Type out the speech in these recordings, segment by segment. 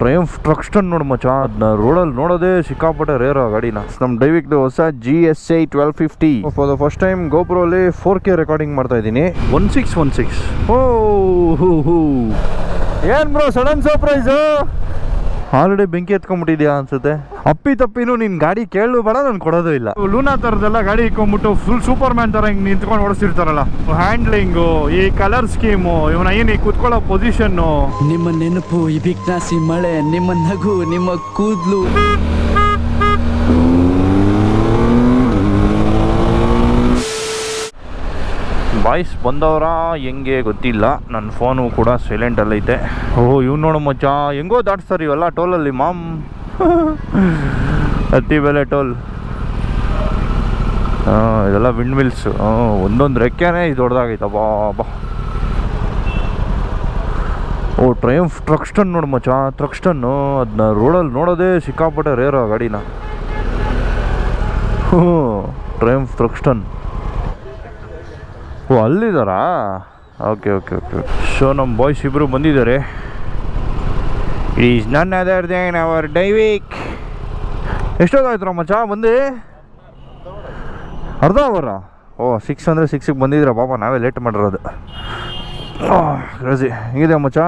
Triumph ಟ್ರಕ್ಸ್ಟನ್ ನೋಡು ಮಚ್ಚ. ಅದನ್ನ ರೋಡಲ್ಲಿ ನೋಡೋದೇ ಸಿಕ್ಕಾಪಟ್ಟೆ ರೇರ್ ಆ ಗಾಡಿನ. ನಮ್ಮ ಡೈವಿಕ್ ಹೊಸ G S I twelve fifty for the first time ಗೋಪ್ರೋಲಿ four K recording ಮಾಡ್ತಾ ಇದ್ದೀನಿ. ಒನ್ ಸಿಕ್ಸ್ ಒನ್ ಸಿಕ್ಸ್ ಓ ಹೂ ಹೂ ಏನ್ ಬ್ರೋ ಸಡನ್ ಸರ್ಪ್ರೈಸು ಆಲ್ರೆಡಿ ಬೆಂಕಿ ಎತ್ಕೊಂಡ್ಬಿಟ್ಟಿದ್ಯಾ ಅನ್ಸುತ್ತೆ? ಅಪ್ಪಿ ತಪ್ಪಿನೂ ನಿನ್ ಗಾಡಿ ಕೇಳು ಬೇಡ ನಾನು ಕೊಡೋದು ಇಲ್ಲ. ಲೂನಾ ತರದೆಲ್ಲ ಗಾಡಿ ಇಕ್ಕೊಂಡ್ಬಿಟ್ಟು ಫುಲ್ ಸೂಪರ್ ಮ್ಯಾನ್ ತರ ಹಿಂಗ್ ನಿಂತ್ಕೊಂಡು ಓಡಿಸಿರ್ತಾರಲ್ಲ ಹ್ಯಾಂಡ್ಲಿಂಗು ಈ ಕಲರ್ ಸ್ಕೀಮು ಇವನ ಏನ್ ಈ ಕುತ್ಕೊಳ್ಳೋ ಪೊಸಿಷನ್ನು ನಿಮ್ಮ ನೆನಪು ಈ ಬಿಗ್ನಾಸಿ ಮಳೆ ನಿಮ್ಮ ನಗು ನಿಮ್ಮ ಕೂದ್ಲು. ಬಾಯ್ಸ್ ಬಂದವರ ಹೆಂಗೆ ಗೊತ್ತಿಲ್ಲ. ನನ್ನ ಫೋನು ಕೂಡ ಸೈಲೆಂಟಲ್ಲೈತೆ ಓಹ್ ಇವ್ನು ನೋಡು ಮಚ್ಚ. ಹೆಂಗೋ ದಾಟ್ಸ್ತಾರೆ ಇವೆಲ್ಲ ಟೋಲಲ್ಲಿ ಮಾಮ್. ಅತಿ ಬೆಲೆ ಟೋಲ್ ಹಾಂ ಇದೆಲ್ಲ ವಿಂಡ್ ಮಿಲ್ಸ್ ಒಂದೊಂದು ರೆಕ್ಕೆನೇ ಇದು ದೊಡ್ಡದಾಗೈತೆ. ಬಾ ಬಾ ಓ ಟ್ರಯಂಫ್ ಟ್ರಕ್ಸ್ಟನ್ ನೋಡು ಮಚ್ಚ. ಟ್ರಕ್ಸ್ಟನ್ನು ಅದನ್ನ ರೋಡಲ್ಲಿ ನೋಡೋದೇ ಸಿಕ್ಕಾಪಟ್ಟೆ ರೇರೋ ಗಾಡಿನ. ಹ್ಞೂ ಟ್ರಯಂಫ್ ಟ್ರಕ್ಸ್ಟನ್ ಓ ಅಲ್ಲಿದ್ದಾರಾ ಓಕೆ ಓಕೆ ಓಕೆ ಸೊ ನಮ್ಮ ಬಾಯ್ಸ್ ಇಬ್ಬರು ಬಂದಿದ್ದಾರೆ. ಈಸ್ ನನ್ ಅದರ್ ದೇನ್ ಅವರ್ ಡೈವಿಕ್ ಎಷ್ಟೊತ್ತಾಯ್ತು ಚಾ ಬಂದು? ಅರ್ಧ ಅವರ? ಓ ಸಿಕ್ಸ್ ಅಂದರೆ ಸಿಕ್ಸಿಗೆ ಬಂದಿದ್ದೀರಾ ಪಾಪ, ನಾವೇ ಲೇಟ್ ಮಾಡಿರೋದು. ರಜಿ ಅಮ್ಮ ಚಾ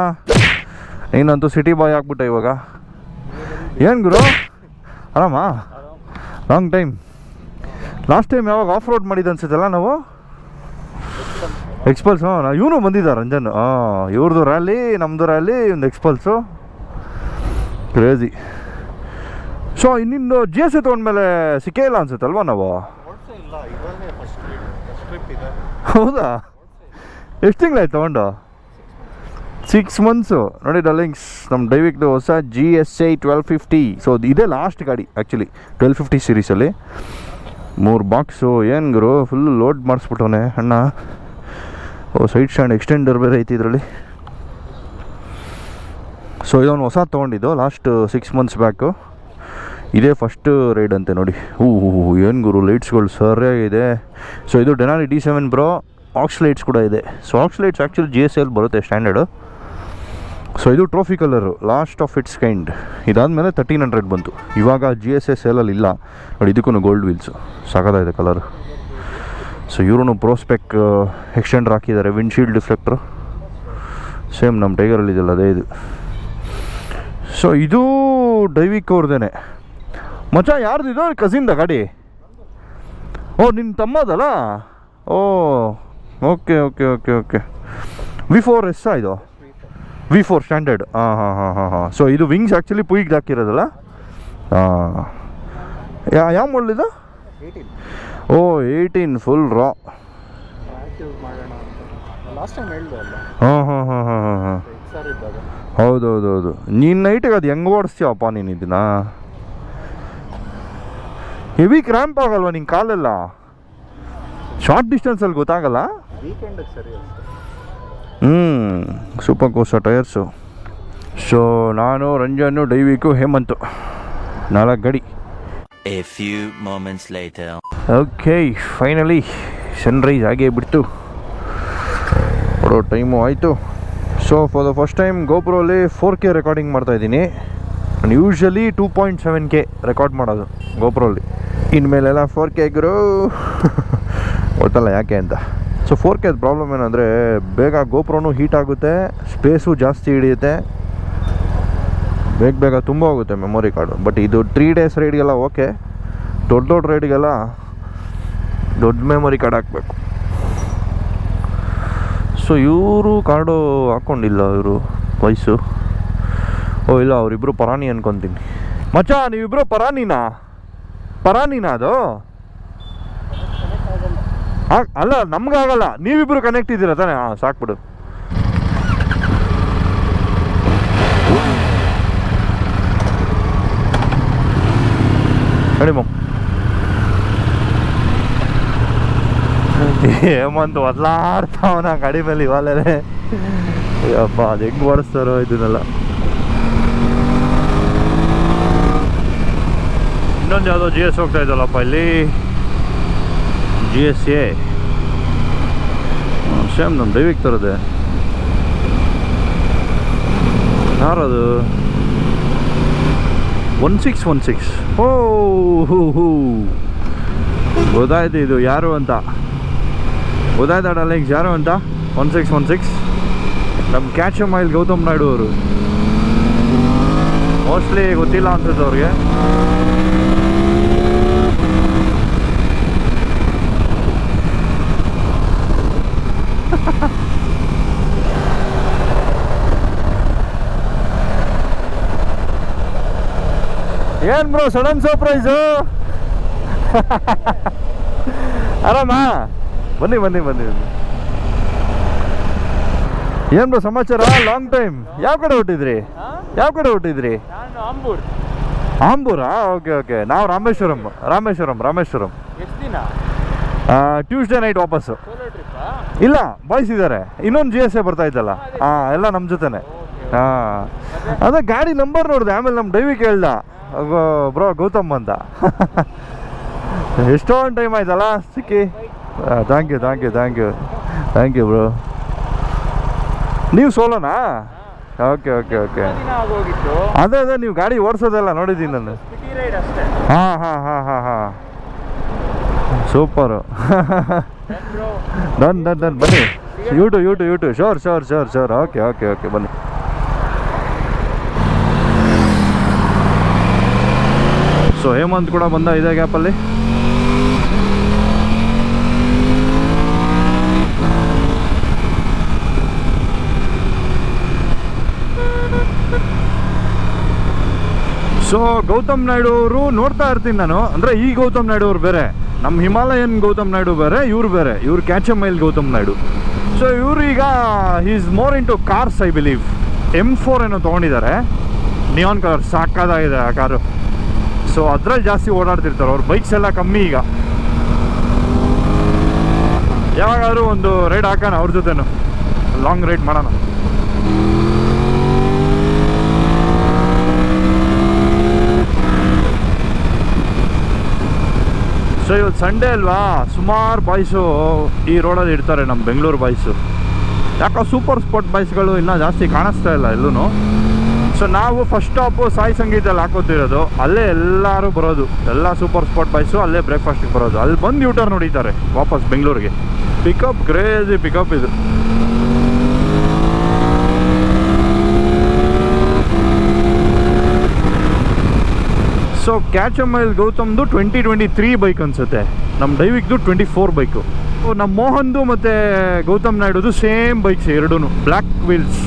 ನೀನಂತೂ ಸಿಟಿ ಬಾಯ್ ಆಗ್ಬಿಟ್ಟೆ ಇವಾಗ. ಏನು ಗುರು? ಆರಾಮ? ಲಾಂಗ್ ಟೈಮ್ ಲಾಸ್ಟ್ ಟೈಮ್ ಯಾವಾಗ ಆಫ್ ರೋಡ್ ಮಾಡಿದ್ದು ಅನ್ಸುತ್ತಲ್ಲ ನಾವು? ಎಕ್ಸ್ಪಲ್ಸ್ ಹಾಂ ಇವನು ಬಂದಿದ್ದ ರಂಜನ್. ಹಾಂ ಇವ್ರದ್ದು ರ್ಯಾಲಿ ನಮ್ಮದು ರ್ಯಾಲಿ ಒಂದು ಎಕ್ಸ್ಪಲ್ಸು ಕ್ರೇಜಿ ಸೊ ಇನ್ನಿನ್ನು ಜಿ ಎಸ್ ಸಿ ತೊಗೊಂಡ್ಮೇಲೆ ಸಿಕ್ಕೇ ಇಲ್ಲ ಅನ್ಸುತ್ತಲ್ವಾ ನಾವು? ಹೌದಾ? ಎಷ್ಟು ತಿಂಗಳಾಯ್ತು ತೊಗೊಂಡು? ಸಿಕ್ಸ್ ಮಂತ್ಸು ನೋಡಿ ಡಲ್ಲಿಂಗ್ಸ್ ನಮ್ಮ ಡೈವಿಕ್ದು ಹೊಸ G S I twelve fifty so ಇದೇ ಲಾಸ್ಟ್ ಗಾಡಿ ಆ್ಯಕ್ಚುಲಿ ಟ್ವೆಲ್ ಫಿಫ್ಟಿ ಸೀರೀಸಲ್ಲಿ ಮೂರು ಬಾಕ್ಸು ಏನು ಗುರು ಫುಲ್ ಲೋಡ್ ಮಾಡಿಸ್ಬಿಟ್ಟವನೆ ಅಣ್ಣ. ಓ ಸೈಡ್ ಸ್ಟ್ಯಾಂಡ್ ಎಕ್ಸ್ಟೆಂಡರ್ ಬೇರೆ ಐತಿ ಇದರಲ್ಲಿ. ಸೊ ಇದೊಂದು ಹೊಸ ತೊಗೊಂಡಿದ್ದು ಲಾಸ್ಟ್ ಸಿಕ್ಸ್ ಮಂತ್ಸ್ ಬ್ಯಾಕು ಇದೇ ಫಸ್ಟ್ ರೈಡ್ ಅಂತೆ ನೋಡಿ. ಹೂ ಹೂ ಏನು ಗುರು ಲೈಟ್ಸ್ಗಳು ಸರಿಯಾಗಿದೆ. ಸೊ ಇದು Denali D seven bro aux lights ಕೂಡ ಇದೆ. So aux lights actually G S L ಬರುತ್ತೆ ಸ್ಟ್ಯಾಂಡರ್ಡು ಸೊ ಇದು trophy colour last of its kind ಇದಾದಮೇಲೆ ತರ್ಟೀನ್ ಹಂಡ್ರೆಡ್ ಬಂತು. ಇವಾಗ ಜಿ ಎಸ್ ಎಸ್ ಎಲ್ಲಲ್ಲಿ ಇಲ್ಲ. ನೋಡಿ ಇದಕ್ಕೂ ಗೋಲ್ಡ್ ವೀಲ್ಸು ಸಾಕಾಗಿದೆ ಕಲರ್ ಸೊ ಇವರು ಪ್ರೋಸ್ಪೆಕ್ ಎಕ್ಸ್ಟೆಂಡರ್ ಹಾಕಿದ್ದಾರೆ ವಿಂಡ್ಶೀಲ್ಡ್ ಡಿಫ್ಲೆಕ್ಟ್ರು ಸೇಮ್ ನಮ್ಮ ಟೈಗರಲ್ಲಿ ಇದೆಯಲ್ಲ, ಅದೇ ಇದು. ಸೊ ಇದು ಡೈವಿಕ್ ಅವ್ರದ್ದೇನೆ ಮಚ್ಚ, ಯಾರ್ದು ಇದು? ಕಸಿನ್ದ ಗಾಡಿ? ಓ ನಿನ್ನ ತಮ್ಮದಲ್ಲ? ಓ okay okay okay okay V four S ಇದು? ವಿ ಫೋರ್ ಸ್ಟ್ಯಾಂಡರ್ಡ್ ಹಾಂ ಹಾಂ ಹಾಂ ಹಾಂ ಹಾಂ. ಸೊ ಇದು ವಿಂಗ್ಸ್ ಆ್ಯಕ್ಚುಲಿ ಪುಯಿಗೆ ಹಾಕಿರೋದಲ್ಲ? ಹಾಂ. ಯಾವ ಮಾಡಲ್ ಇದು? ಓ ಏಯ್ಟೀನ್ ಫುಲ್ ರಾ ಹಾಂ ಹಾಂ ಹಾಂ ಹಾಂ ಹಾಂ ಹಾಂ. ಹೌದೌದೌದು. ನೀನು ನೈಟಿಗೆ ಅದು ಹೆಂಗೆ ಓಡಿಸ್ತೀವಪ್ಪ ನೀನು ಇದನ್ನ? ಹೆವಿ ಕ್ರ್ಯಾಂಪ್ ಆಗಲ್ವಾ ನಿನ್ನ ಕಾಲೆಲ್ಲ? ಶಾರ್ಟ್ ಡಿಸ್ಟೆನ್ಸಲ್ಲಿ ಗೊತ್ತಾಗಲ್ಲ? ಹ್ಞೂ ಸೂಪರ್ ಕೋಸ ಟೈರ್ಸು ಸೊ ನಾನು ರಂಜನ್ನು ಡೈವಿಕು ಹೇಮಂತು. ನಾಲ್ಕು ಗಾಡಿ. A few moments later. Okay finally sunrise ಆಗೇ ಬಿಡ್ತು. ಕೊಡೋ ಟೈಮು ಆಯಿತು. So for the first time ಗೋಪುರಲ್ಲಿ four K recording ಮಾಡ್ತಾಯಿದ್ದೀನಿ ನಾನು usually two point seven K record ಮಾಡೋದು ಗೋಪುರಲ್ಲಿ ಇನ್ಮೇಲೆಲ್ಲ ಫೋರ್ ಕೆ ಗುರು. ಗೊತ್ತಲ್ಲ ಯಾಕೆ ಅಂತ. ಸೊ ಫೋರ್ ಕೆದ ಪ್ರಾಬ್ಲಮ್ ಏನಂದರೆ, ಬೇಗ ಗೋಪುರನೂ ಹೀಟ್ ಆಗುತ್ತೆ ಸ್ಪೇಸು ಜಾಸ್ತಿ ಹಿಡಿಯುತ್ತೆ. ಬೇಗ ಬೇಗ ತುಂಬ ಹೋಗುತ್ತೆ ಮೆಮೊರಿ ಕಾರ್ಡು ಬಟ್ ಇದು ತ್ರೀ ಡೇಸ್ ರೈಡ್ಗೆಲ್ಲ ಓಕೆ ದೊಡ್ಡ ದೊಡ್ಡ ರೈಡ್ಗೆಲ್ಲ ದೊಡ್ಡ ಮೆಮೊರಿ ಕಾರ್ಡ್ ಹಾಕಬೇಕು. ಸೊ ಇವರು ಕಾರ್ಡು ಹಾಕ್ಕೊಂಡಿಲ್ಲ ಇವರು, ವಯಸ್ಸು. ಓ, ಇಲ್ಲ ಅವರಿಬ್ಬರು ಪರಾಣಿ ಅನ್ಕೊತೀನಿ. ಮಚ್ಚ ನೀವಿಬ್ಬರು ಪರಾಣಿನಾ? ಪರಾನಿನಾ ಅದು? ಅಲ್ಲ, ನಮ್ಗಾಗಲ್ಲ. ನೀವಿಬ್ಬರು ಕನೆಕ್ಟ್ ಇದ್ದೀರಾ ತಾನೇ? ಹಾಂ ಸಾಕ್ಬಿಡು. ಹೇಳಿ ಮಮ್ ಹೇಮಂತ್ ಒದ್ಲಾಡ್ತಾವನ ಗಾಡಿ ಮೇಲೆ ಇವಾಗಲೇ ಅಪ್ಪ ಅದು ಹೆಂಗ್ ಓಡಿಸ್ತಾರೋ ಇದನ್ನೆಲ್ಲ. ಇನ್ನೊಂದು ಯಾವುದೋ ಜಿ ಎಸ್ ಹೋಗ್ತಾ ಇದ್ದಲ್ಲಪ್ಪ ಇಲ್ಲಿ? ಜಿ ಎಸ್ ಎ ಸೇಮ್ ನಮ್ಮ ದೈವಿಕ್ ತರದೆ. ಯಾರದು? One six one six. ಓ ಗೊತ್ತಾಯ್ತು ಇದು ಯಾರು ಅಂತ. ಗೊತ್ತಾಯ್ತಾ ಡಾರ್ಲಿಂಗ್ಸ್, ಯಾರು ಅಂತ? One six one six. ನಮ್ಮ ಕ್ಯಾಚ್ ಮೈಲ್ ಗೌತಮ್ ನಾಯ್ಡು ಅವರು. ಮೋಸ್ಟ್ಲಿ ಗೊತ್ತಿಲ್ಲ ಅನ್ಸುತ್ತೆ ಅವ್ರಿಗೆ. ಏನ್ ಬ್ರೋ ಸಡನ್ ಸರ್ಪ್ರೈಸ್ ಆರಾಮ? ಬನ್ನಿ ಬನ್ನಿ ಬನ್ನಿ ಬನ್ನಿ. ಏನ್ ಬ್ರೋ ಸಮಾಚಾರ? ಲಾಂಗ್ ಟೈಮ್ ಯಾವ ಕಡೆ ಹುಟ್ಟಿದ್ರಿ? ಯಾವ ಕಡೆ ಹುಟ್ಟಿದ್ರಿ? ಆಂಬೂರಾ. Okay okay. ನಾವು ರಾಮೇಶ್ವರಂ ರಾಮೇಶ್ವರಂ ರಾಮೇಶ್ವರಂ. ಟ್ಯೂಸ್ಡೇ ನೈಟ್ ವಾಪಸ್ಸು. ಇಲ್ಲ ಬಾಯ್ಸ್ ಇದ್ದಾರೆ ಇನ್ನೊಂದು ಜಿ ಎಸ್ ಎ ಬರ್ತಾ ಇದ್ದಲ್ಲ. ಹಾಂ ಎಲ್ಲ ನಮ್ಮ ಜೊತೆನೆ. ಹಾಂ. ಅದೇ ಗಾಡಿ ನಂಬರ್ ನೋಡಿದೆ ಆಮೇಲೆ ನಮ್ಮ ಡೈವಿ ಕೇಳ್ದ. ಬ್ರೋ ಗೌತಮ್ ಅಂತ. ಎಷ್ಟೊಂದು ಟೈಮ್ ಆಯ್ತಲ್ಲ ಸಿಕ್ಕಿ. Thank you thank you thank you thank you bro ನೀವು ಸೋಲೋನಾ? ಓಕೆ ಓಕೆ ಓಕೆ ಅದೇ ಅದೇ ನೀವು ಗಾಡಿ ಓಡಿಸೋದಲ್ಲ ನೋಡಿದ್ದೀನಿ ನಾನು. ಹಾಂ ಹಾಂ ಹಾಂ ಹಾಂ ಹಾಂ. ಸೂಪರು ಡನ್ ಡನ್ ಡನ್ ಬನ್ನಿ. ಯೂಟು ಯೂಟು ಯೂಟು ಶೋರ್ sure sure sure okay okay okay ಬನ್ನಿ. ಸೊ ಹೇಮಂತ್ ಕೂಡ ಬಂದ ಇದೇ ಗ್ಯಾಪಲ್ಲಿ ಸೊ ಗೌತಮ್ ನಾಯ್ಡು ಅವರು ನೋಡ್ತಾ ಇರ್ತೀನಿ ನಾನು. ಅಂದರೆ ಈ ಗೌತಮ್ ನಾಯ್ಡು ಅವ್ರು ಬೇರೆ. ನಮ್ಮ ಹಿಮಾಲಯನ್ ಗೌತಮ್ ನಾಯ್ಡು ಬೇರೆ, ಇವ್ರು ಬೇರೆ. ಇವ್ರು ಕ್ಯಾಚ್ ಮೈಲ್ ಗೌತಮ್ ನಾಯ್ಡು. ಸೊ ಇವರು ಈಗ is more into cars I believe M four ಏನೋ ತೊಗೊಂಡಿದ್ದಾರೆ. ನಿಯಾನ್ ಕಲರ್ ಸಾಕಾದಾಗಿದೆ ಆ ಕಾರು ಸೊ ಅದ್ರಲ್ಲಿ ಜಾಸ್ತಿ ಓಡಾಡ್ತಿರ್ತಾರೆ. ಅವ್ರ ಬೈಕ್ಸ್ ಎಲ್ಲ ಕಮ್ಮಿ ಈಗ. ಯಾವಾಗಾದ್ರೂ ಒಂದು ರೈಡ್ ಹಾಕೋಣ ಅವ್ರ ಜೊತೆ ಲಾಂಗ್ ರೈಡ್ ಮಾಡೋಣ. ಸೊ ಇವತ್ತು ಸಂಡೇ ಅಲ್ವಾ? ಸುಮಾರು ಬಾಯ್ಸು ಈ ರೋಡಲ್ಲಿ ಇಡ್ತಾರೆ ನಮ್ಮ ಬೆಂಗಳೂರು ಬಾಯ್ಸು ಯಾಕೋ ಸೂಪರ್ ಸ್ಪಾಟ್ ಬಾಯ್ಸ್ಗಳು ಇನ್ನೂ ಜಾಸ್ತಿ ಕಾಣಿಸ್ತಾ ಇಲ್ಲ ಎಲ್ಲೂ ಸೊ ನಾವು ಫಸ್ಟ್ ಸ್ಟಾಪು ಸಾಯಿ ಸಂಗೀತಲ್ಲಿ ಹಾಕೋತಿರೋದು. ಅಲ್ಲೇ ಎಲ್ಲರೂ ಬರೋದು. ಎಲ್ಲ ಸೂಪರ್ ಸ್ಪಾಟ್ ಬಾಯ್ಸು ಅಲ್ಲೇ ಬ್ರೇಕ್ಫಾಸ್ಟಿಗೆ ಬರೋದು. ಅಲ್ಲಿ ಬಂದು ಯೂಟರ್ ಹೊಡಿತಾರೆ ವಾಪಸ್ ಬೆಂಗಳೂರಿಗೆ. ಪಿಕಪ್ ಕ್ರೇಜಿ ಪಿಕಪ್ ಇದು. ಸೊ ಕ್ಯಾಚ್ ಮೈಲ್ ಗೌತಮ್ದು ಟ್ವೆಂಟಿ ಟ್ವೆಂಟಿ ತ್ರೀ ಬೈಕ್ ಅನ್ಸುತ್ತೆ. ನಮ್ಮ ಡೈವಿಕ್ದು ಟ್ವೆಂಟಿ ಫೋರ್ ಬೈಕು ನಮ್ಮ ಮೋಹನ್ದು ಮತ್ತು ಗೌತಮ್ ನಾಯ್ಡುದು ಸೇಮ್ ಬೈಕ್ಸ್ ಎರಡೂ ಬ್ಲ್ಯಾಕ್ ವೀಲ್ಸ್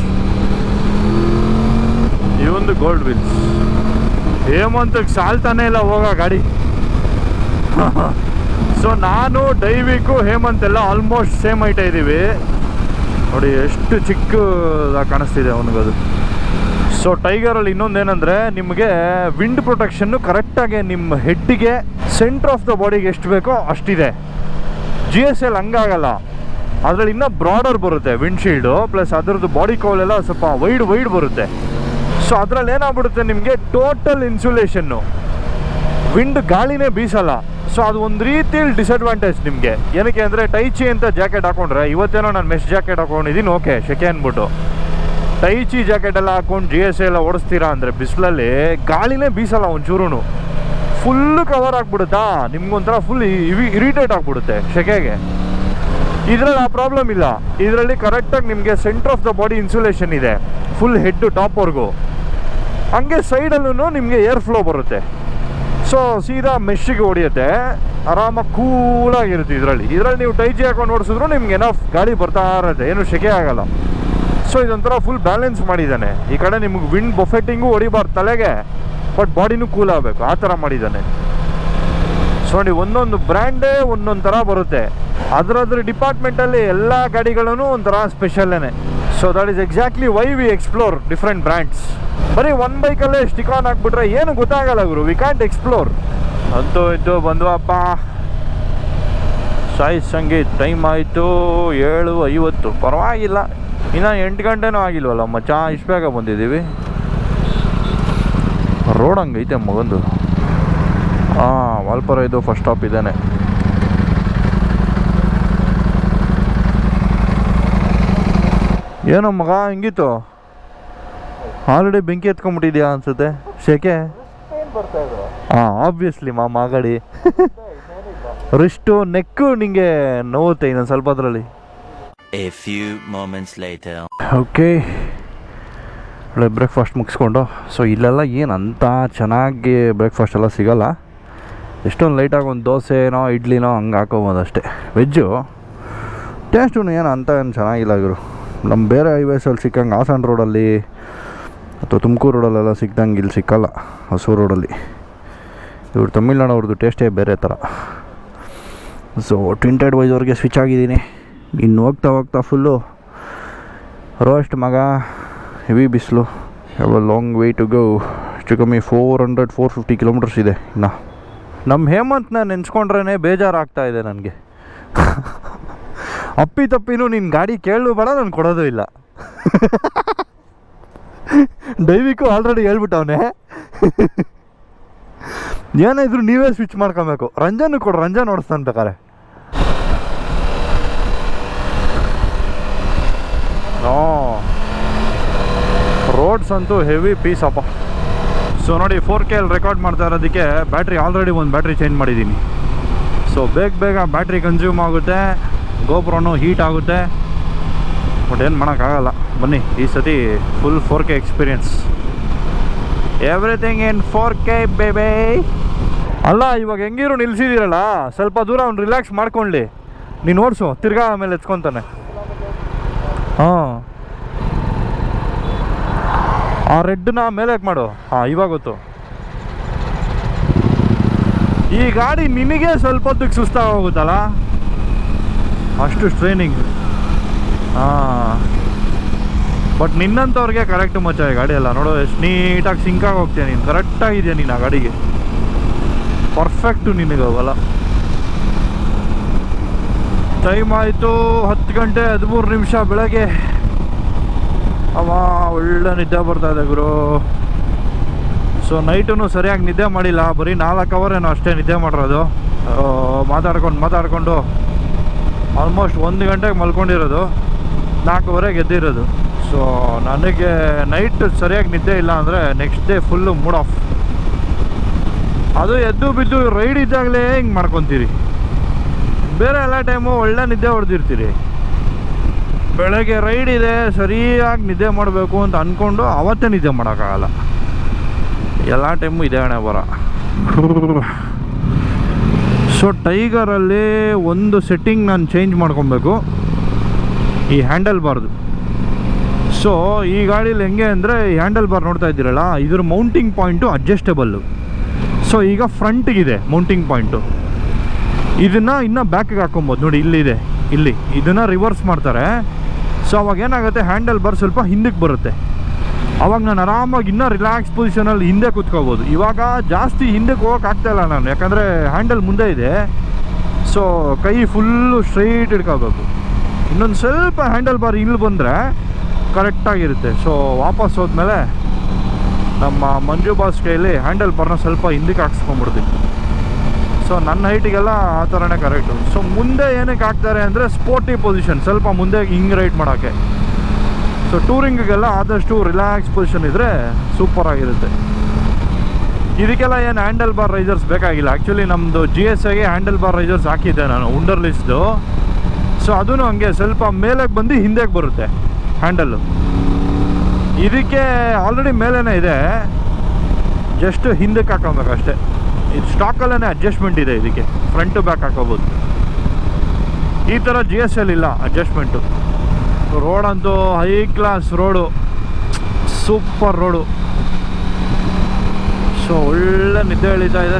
ಇವೊಂದು ಗೋಲ್ಡ್ ವೀಲ್ಸ್ ಹೇಮಂತಕ್ಕೆ ಸಾಲ್ತಾನೆ ಇಲ್ಲ ಹೋಗೋ ಗಾಡಿ. ಸೊ ನಾನು ಡೈವಿಕು ಹೇಮಂತ್ ಎಲ್ಲ ಆಲ್ಮೋಸ್ಟ್ ಸೇಮ್ ಐಟ ಇದ್ದೀವಿ ನೋಡಿ ಎಷ್ಟು ಚಿಕ್ಕದಾಗಿ ಕಾಣಿಸ್ತಿದೆ ಅವನಿಗದು ಸೊ ಟೈಗರಲ್ಲಿ ಇನ್ನೊಂದೇನೆಂದರೆ ನಿಮಗೆ ವಿಂಡ್ ಪ್ರೊಟೆಕ್ಷನ್ನು ಕರೆಕ್ಟಾಗಿ ನಿಮ್ಮ ಹೆಡ್ಡಿಗೆ ಸೆಂಟ್ರ್ ಆಫ್ ದ ಬಾಡಿಗೆ ಎಷ್ಟು ಬೇಕೋ ಅಷ್ಟಿದೆ. ಜಿ ಎಸ್ ಎಲ್ ಹಂಗಾಗಲ್ಲ. ಅದರಲ್ಲಿ ಇನ್ನೂ ಬ್ರಾಡರ್ ಬರುತ್ತೆ ವಿಂಡ್ಶೀಲ್ಡು ಪ್ಲಸ್ ಅದರದ್ದು ಬಾಡಿ ಕೌಲೆಲ್ಲ ಸ್ವಲ್ಪ ವೈಡ್ ವೈಡ್ ಬರುತ್ತೆ. ಸೊ ಅದರಲ್ಲಿ ಏನಾಗ್ಬಿಡುತ್ತೆ ನಿಮಗೆ ಟೋಟಲ್ ಇನ್ಸುಲೇಷನ್ನು ವಿಂಡ್ ಗಾಳಿನೇ ಬೀಸಲ್ಲ. ಸೊ ಅದು ಒಂದು ರೀತಿಯಲ್ಲಿ ಡಿಸ್ಅಡ್ವಾಂಟೇಜ್ ನಿಮಗೆ. ಏನಕ್ಕೆ ಅಂದರೆ ಟೈಚಿ ಅಂತ ಜಾಕೆಟ್ ಹಾಕೊಂಡ್ರೆ, ಇವತ್ತೇನೋ ನಾನು ಮೆಸ್ ಜಾಕೆಟ್ ಹಾಕೊಂಡಿದ್ದೀನಿ ಓಕೆ ಶೆಕೆ ಅಂದ್ಬಿಟ್ಟು ಟೈಚಿ ಜಾಕೆಟ್ ಎಲ್ಲ ಹಾಕೊಂಡು ಜಿ ಎಸ್ ಎಲ್ಲ ಓಡಿಸ್ತೀರಾ ಅಂದರೆ ಬಿಸಿಲಲ್ಲಿ ಗಾಳಿನೇ ಬೀಸಲ್ಲ ಒಂಚೂರು ಫುಲ್ಲು ಕವರ್ ಆಗ್ಬಿಡುತ್ತಾ? ನಿಮ್ಗೊಂಥರ ಫುಲ್ ಇವಿ ಇರಿಟೇಟ್ ಆಗ್ಬಿಡುತ್ತೆ ಶೆಕೆಗೆ. ಇದರಲ್ಲಿ ಆ ಪ್ರಾಬ್ಲಮ್ ಇಲ್ಲ. ಇದರಲ್ಲಿ ಕರೆಕ್ಟಾಗಿ ನಿಮಗೆ centre of the body insulation ಇದೆ. ಫುಲ್ ಹೆಡ್ ಟಾಪ್ವರೆಗೂ ಹಂಗೆ ಸೈಡಲ್ಲೂ ನಿಮಗೆ ಏರ್ ಫ್ಲೋ ಬರುತ್ತೆ. ಸೊ ಸೀದಾ ಮೆಶ್ಶಿಗೆ ಹೊಡಿಯುತ್ತೆ. ಆರಾಮಾಗಿ ಕೂಲಾಗಿರುತ್ತೆ ಇದರಲ್ಲಿ. ಇದರಲ್ಲಿ ನೀವು ಟೈಜಿ ಹಾಕೊಂಡು ಓಡಿಸಿದ್ರು ನಿಮ್ಗೆ ಏನೋ ಗಾಳಿ ಬರ್ತಾ ಇರುತ್ತೆ. ಏನು ಶೆಕೆ ಆಗಲ್ಲ. ಸೊ ಇದೊಂಥರ ಫುಲ್ ಬ್ಯಾಲೆನ್ಸ್ ಮಾಡಿದ್ದಾನೆ. ಈ ಕಡೆ ನಿಮ್ಗೆ ವಿಂಡ್ ಬೊಫೆಟ್ಟಿಂಗು ಹೊಡಿಬಾರ್ದು ತಲೆಗೆ ಬಟ್ ಬಾಡಿನೂ ಕೂಲ್ ಆಗಬೇಕು. ಆ ಥರ ಮಾಡಿದ್ದಾನೆ. ಸೊ ನೋಡಿ, ಒಂದೊಂದು ಬ್ರ್ಯಾಂಡೇ ಒಂದೊಂದು ಥರ ಬರುತ್ತೆ. ಅದರದ್ರ ಡಿಪಾರ್ಟ್ಮೆಂಟಲ್ಲಿ ಎಲ್ಲ ಗಾಡಿಗಳೂ ಒಂಥರ ಸ್ಪೆಷಲ್ಲೇನೆ so that is exactly why we explore different brands ಬರೀ ಒಂದು ಬೈಕಲ್ಲೇ ಸ್ಟಿಕ್ ಆನ್ ಹಾಕ್ಬಿಟ್ರೆ ಏನು ಗೊತ್ತಾಗಲ್ಲ ಗುರು. ವಿ ಕ್ಯಾಂಟ್ ಎಕ್ಸ್ಪ್ಲೋರ್ ಅಂತೂ ಇದ್ದು ಬಂದ್ವಪ್ಪ ಸಾಯಿ ಸಂಗೀತ್ ಟೈಮ್ ಆಯಿತು ಏಳು ಐವತ್ತು. ಪರವಾಗಿಲ್ಲ. ಇನ್ನು ಎಂಟು ಗಂಟೆನೂ ಆಗಿಲ್ವಲ್ಲ ಮಚ್ಚ ಇಷ್ಟು ಬೇಗ ಬಂದಿದ್ದೀವಿ. ರೋಡ್ ಹಂಗೈತೆ ಮಗಂದು ಹಾಂ ವಾಲ್ಪರ ಇದು ಫಸ್ಟ್ ಸ್ಟಾಪ್ ಇದ್ದಾನೆ ಏನೋ ಮಗ ಹಿಂಗಿತ್ತು? ಆಲ್ರೆಡಿ ಬೆಂಕಿ ಎತ್ಕೊಂಡ್ಬಿಟ್ಟಿದ್ಯಾ ಅನ್ಸುತ್ತೆ? ಶೆಕೆ? ಹಾಂ ಆಬ್ವಿಯಸ್ಲಿ ಮಾ ಮಾಗಡಿ. ರಿಸ್ಟು ನೆಕ್ಕು ನಿಂಗೆ ನೋವುತ್ತೆ ಇನ್ನೊಂದು ಸ್ವಲ್ಪ ಅದರಲ್ಲಿ. ಓಕೆ ಒಳ್ಳೆ ಬ್ರೇಕ್ಫಾಸ್ಟ್ ಮುಗಿಸ್ಕೊಂಡು. ಸೊ ಇಲ್ಲೆಲ್ಲ ಏನು ಅಂತ ಚೆನ್ನಾಗಿ ಬ್ರೇಕ್ಫಾಸ್ಟ್ ಎಲ್ಲ ಸಿಗಲ್ಲ. ಎಷ್ಟೊಂದು ಲೈಟಾಗಿ ಒಂದು ದೋಸೆನೋ ಇಡ್ಲಿನೋ ಹಂಗೆ ಹಾಕೋಬೋದು ಅಷ್ಟೇ ವೆಜ್ಜು ಟೇಸ್ಟು ಏನು ಅಂತ ಏನು ಚೆನ್ನಾಗಿಲ್ಲ ಇವರು. ನಮ್ಮ ಬೇರೆ ಹೈವೇಸಲ್ಲಿ ಸಿಕ್ಕಂಗೆ ಹಾಸನ ರೋಡಲ್ಲಿ ಅಥವಾ ತುಮಕೂರು ರೋಡಲ್ಲೆಲ್ಲ ಸಿಕ್ದಂಗೆ ಇಲ್ಲಿ ಸಿಕ್ಕಲ್ಲ, ಹೊಸೂರು ರೋಡಲ್ಲಿ ಇವರು ತಮಿಳ್ನಾಡವ್ರದ್ದು ಟೇಸ್ಟೇ ಬೇರೆ ಥರ ಸೊ ಟ್ವಿಂಟೆಡ್ ವೈಸ್ವರೆಗೆ ಸ್ವಿಚ್ ಆಗಿದ್ದೀನಿ. ಇನ್ನು ಹೋಗ್ತಾ ಹೋಗ್ತಾ ಫುಲ್ಲು ರೋಸ್ಟ್ ಮಗ ಹೆವಿ ಬಿಸಿಲು. ಲಾಂಗ್ ವೇ ಟು ಗೋ ಹೆಚ್ಚು ಕಮ್ಮಿ four hundred four fifty kilometres ಇದೆ ಇನ್ನು. ನಮ್ಮ ಹೇಮಂತ್ನ ನೆನೆಸ್ಕೊಂಡ್ರೇ ಬೇಜಾರಾಗ್ತಾ ಇದೆ ನನಗೆ. ಅಪ್ಪಿ ತಪ್ಪಿನೂ ನಿನ್ನ ಗಾಡಿ ಕೇಳಲು ಬೇಡ, ನಾನು ಕೊಡೋದು ಇಲ್ಲ. ದೈವಿಕು ಆಲ್ರೆಡಿ ಹೇಳ್ಬಿಟ್ಟವನೆ ಏನಾದ್ರು ನೀವೇ ಸ್ವಿಚ್ ಮಾಡ್ಕೊಬೇಕು. ರಂಜನ್ ಕೊಡು, ರಂಜನ್ ಓಡಿಸ್ತಾನೆ ಬೇಕಾರೆ ರೋಡ್ಸ್ ಅಂತೂ ಹೆವಿ ಪೀಸ್ ಅಪ್ಪ. ಸೊ ನೋಡಿ ಫೋರ್ ಕೆ ಎಲ್ ರೆಕಾರ್ಡ್ ಮಾಡ್ತಾ ಇರೋದಕ್ಕೆ ಬ್ಯಾಟ್ರಿ ಆಲ್ರೆಡಿ ಒಂದು ಬ್ಯಾಟ್ರಿ ಚೇಂಜ್ ಮಾಡಿದ್ದೀನಿ. ಸೊ ಬೇಗ ಬೇಗ ಬ್ಯಾಟ್ರಿ ಕನ್ಸ್ಯೂಮ್ ಆಗುತ್ತೆ. ಗೋಪುರನು ಹೀಟ್ ಆಗುತ್ತೆ. ಬಟ್ ಏನು ಮಾಡೋಕ್ಕಾಗಲ್ಲ. ಬನ್ನಿ, ಈ ಸತಿ full four K experience everything in four K ಬೇಬೇ ಅಲ್ಲ, ಇವಾಗ ಹೆಂಗಿರು ನಿಲ್ಸಿದ್ದೀರಲ್ಲ ಸ್ವಲ್ಪ ದೂರ ಅವ್ನು ರಿಲ್ಯಾಕ್ಸ್ ಮಾಡ್ಕೊಳ್ಳಿ ನೀನು ನೋಡಿಸು ತಿರ್ಗಾ ಆಮೇಲೆ ಎತ್ಕೊತಾನೆ. ಹಾಂ. ಆ ರೆಡ್ನ ಮೇಲೆ ಮಾಡು. ಹಾಂ, ಇವಾಗ ಗೊತ್ತು. ಈ ಗಾಡಿ ನಿನಗೆ ಸ್ವಲ್ಪ ಹೊತ್ತಿಗೆ ಸುಸ್ತಾಗ ಹೋಗುತ್ತಲ್ಲ ಅಷ್ಟು ಸ್ಟ್ರೈನಿಂಗ್ ಹಾಂ. ಬಟ್ ನಿನ್ನಂಥವ್ರಿಗೆ ಕರೆಕ್ಟ್ ಮಚ್ಚ ಈ ಗಾಡಿ ಎಲ್ಲ ನೋಡು, ಎಷ್ಟು ನೀಟಾಗಿ ಸಿಂಕಾಗಿ ಹೋಗ್ತೀಯ ನೀನು? ಕರೆಕ್ಟಾಗಿದೆಯಾ ನೀನು ಆ ಗಾಡಿಗೆ? ಪರ್ಫೆಕ್ಟು ನಿನಗೆ ಅವೆಲ್ಲ. ಟೈಮ್ ಆಯಿತು ಹತ್ತು ಗಂಟೆ ಹದಿಮೂರು ನಿಮಿಷ ಬೆಳಗ್ಗೆ. ಅವ ಒಳ್ಳೆ ನಿದ್ದೆ ಬರ್ತಾ ಇದೆ ಗುರು. ಸೊ ನೈಟೂ ಸರಿಯಾಗಿ ನಿದ್ದೆ ಮಾಡಿಲ್ಲ. ಬರೀ ನಾಲ್ಕು ಅವರ್ ಏನೋ ಅಷ್ಟೇ ನಿದ್ದೆ ಮಾಡಿರೋದು. ಮಾತಾಡ್ಕೊಂಡು ಮಾತಾಡಿಕೊಂಡು ಆಲ್ಮೋಸ್ಟ್ ಒಂದು ಗಂಟೆಗೆ ಮಲ್ಕೊಂಡಿರೋದು ನಾಲ್ಕುವರೆಗೆ ಎದ್ದಿರೋದು ಸೊ ನನಗೆ ನೈಟ್ ಸರಿಯಾಗಿ ನಿದ್ದೆ ಇಲ್ಲ ಅಂದರೆ next day full mood off ಅದು ಎದ್ದು ಬಿದ್ದು ರೈಡ್ ಇದ್ದಾಗಲೇ ಹಿಂಗೆ ಮಾಡ್ಕೊತೀರಿ. ಬೇರೆ ಎಲ್ಲ ಟೈಮು ಒಳ್ಳೆ ನಿದ್ದೆ ಹೊಡೆದಿರ್ತೀರಿ. ಬೆಳಗ್ಗೆ ರೈಡ್ ಇದೆ, ಸರಿಯಾಗಿ ನಿದ್ದೆ ಮಾಡಬೇಕು ಅಂತ ಅಂದ್ಕೊಂಡು ಅವತ್ತೇ ನಿದ್ದೆ ಮಾಡೋಕ್ಕಾಗಲ್ಲ. ಎಲ್ಲ ಟೈಮು ಇದೆ ಹಣೆ ಬರ. ಸೊ ಟೈಗರಲ್ಲಿ ಒಂದು ಸೆಟ್ಟಿಂಗ್ ನಾನು ಚೇಂಜ್ ಮಾಡ್ಕೊಬೇಕು. ಈ ಹ್ಯಾಂಡಲ್ ಬಾರ್ದು. ಸೊ ಈ ಗಾಡೀಲಿ ಹೆಂಗೆ ಅಂದರೆ ಈ ಹ್ಯಾಂಡಲ್ ಬಾರ್ ನೋಡ್ತಾ ಇದ್ದೀರಲ್ಲ, ಇದ್ರ ಮೌಂಟಿಂಗ್ ಪಾಯಿಂಟು ಅಡ್ಜಸ್ಟಬಲ್ಲು ಸೊ ಈಗ ಫ್ರಂಟಿಗಿದೆ ಮೌಂಟಿಂಗ್ ಪಾಯಿಂಟು ಇದನ್ನು ಇನ್ನೂ ಬ್ಯಾಕಿಗೆ ಹಾಕೊಬೋದು ನೋಡಿ ಇಲ್ಲಿದೆ ಇಲ್ಲಿ. ಇದನ್ನು ರಿವರ್ಸ್ ಮಾಡ್ತಾರೆ. ಸೊ ಅವಾಗ ಏನಾಗುತ್ತೆ? ಹ್ಯಾಂಡಲ್ ಬಾರ್ ಸ್ವಲ್ಪ ಹಿಂದಕ್ಕೆ ಬರುತ್ತೆ. ಅವಾಗ ನಾನು ಆರಾಮಾಗಿ ಇನ್ನೂ ರಿಲ್ಯಾಕ್ಸ್ ಪೊಸಿಷನಲ್ಲಿ ಹಿಂದೆ ಕೂತ್ಕೋಬೋದು. ಇವಾಗ ಜಾಸ್ತಿ ಹಿಂದಕ್ಕೆ ಹೋಗಕ್ಕೆ ಆಗ್ತಾಯಿಲ್ಲ ನಾನು. ಯಾಕಂದರೆ ಹ್ಯಾಂಡಲ್ ಮುಂದೆ ಇದೆ. ಸೊ ಕೈ ಫುಲ್ಲು ಸ್ಟ್ರೈಟ್ ಇಟ್ಕೋಬೇಕು. ಇನ್ನೊಂದು ಸ್ವಲ್ಪ ಹ್ಯಾಂಡಲ್ ಬಾರ್ ಇಲ್ಲಿ ಬಂದರೆ ಕರೆಕ್ಟಾಗಿರುತ್ತೆ ಸೊ ವಾಪಸ್ ಹೋದ್ಮೇಲೆ ನಮ್ಮ ಮಂಜು ಬಾಸ್ ಕೈಯಲ್ಲಿ ಹ್ಯಾಂಡಲ್ ಬಾರ್ನ ಸ್ವಲ್ಪ ಹಿಂದಕ್ಕೆ ಹಾಕ್ಸ್ಕೊಂಡ್ಬಿಡ್ತೀನಿ. ಸೊ ನನ್ನ ಹೈಟಿಗೆಲ್ಲ ಆ ಥರನೇ ಕರೆಕ್ಟು ಸೊ ಮುಂದೆ ಏನಕ್ಕೆ ಹಾಕ್ತಾರೆ ಅಂದರೆ ಸ್ಪೋರ್ಟಿ ಪೊಸಿಷನ್ ಸ್ವಲ್ಪ ಮುಂದೆ ಹಿಂಗೆ ರೈಟ್ ಮಾಡೋಕ್ಕೆ. ಸೊ ಟೂರಿಂಗಿಗೆಲ್ಲ ಆದಷ್ಟು ರಿಲ್ಯಾಕ್ಸ್ ಪೊಸಿಷನ್ ಇದ್ದರೆ ಸೂಪರ್ ಆಗಿರುತ್ತೆ. ಇದಕ್ಕೆಲ್ಲ ಏನು ಹ್ಯಾಂಡಲ್ ಬಾರ್ ರೈಸರ್ಸ್ ಬೇಕಾಗಿಲ್ಲ. ಆ್ಯಕ್ಚುಲಿ ನಮ್ಮದು ಜಿ ಎಸ್ ಐಗೆ ಹ್ಯಾಂಡಲ್ ಬಾರ್ ರೈಸರ್ಸ್ ಹಾಕಿದ್ದೆ ನಾನು ಉಂಡರ್ ಲಿಸ್ಟ್ದು ಸೊ ಅದೂ ಹಂಗೆ ಸ್ವಲ್ಪ ಮೇಲಕ್ಕೆ ಬಂದು ಹಿಂದೆಗೆ ಬರುತ್ತೆ ಹ್ಯಾಂಡಲ್ಲು ಇದಕ್ಕೆ ಆಲ್ರೆಡಿ ಮೇಲೇ ಇದೆ. ಜಸ್ಟ್ ಹಿಂದಕ್ಕೆ ಹಾಕೊಬೇಕು ಅಷ್ಟೇ. ಇದು ಸ್ಟಾಕಲ್ಲೇ ಅಡ್ಜಸ್ಟ್ಮೆಂಟ್ ಇದೆ ಇದಕ್ಕೆ. ಫ್ರಂಟ್ ಬ್ಯಾಕ್ ಹಾಕೋಬೋದು. ಈ ಥರ ಜಿ ಎಸ್ ಎಲ್ ಇಲ್ಲ ಅಡ್ಜಸ್ಟ್ಮೆಂಟು ರೋಡ್ ಅಂತೂ high class road super road so ಒಳ್ಳೆ ನಿದ್ದೆ ಎಳಿತಾ ಇದೆ.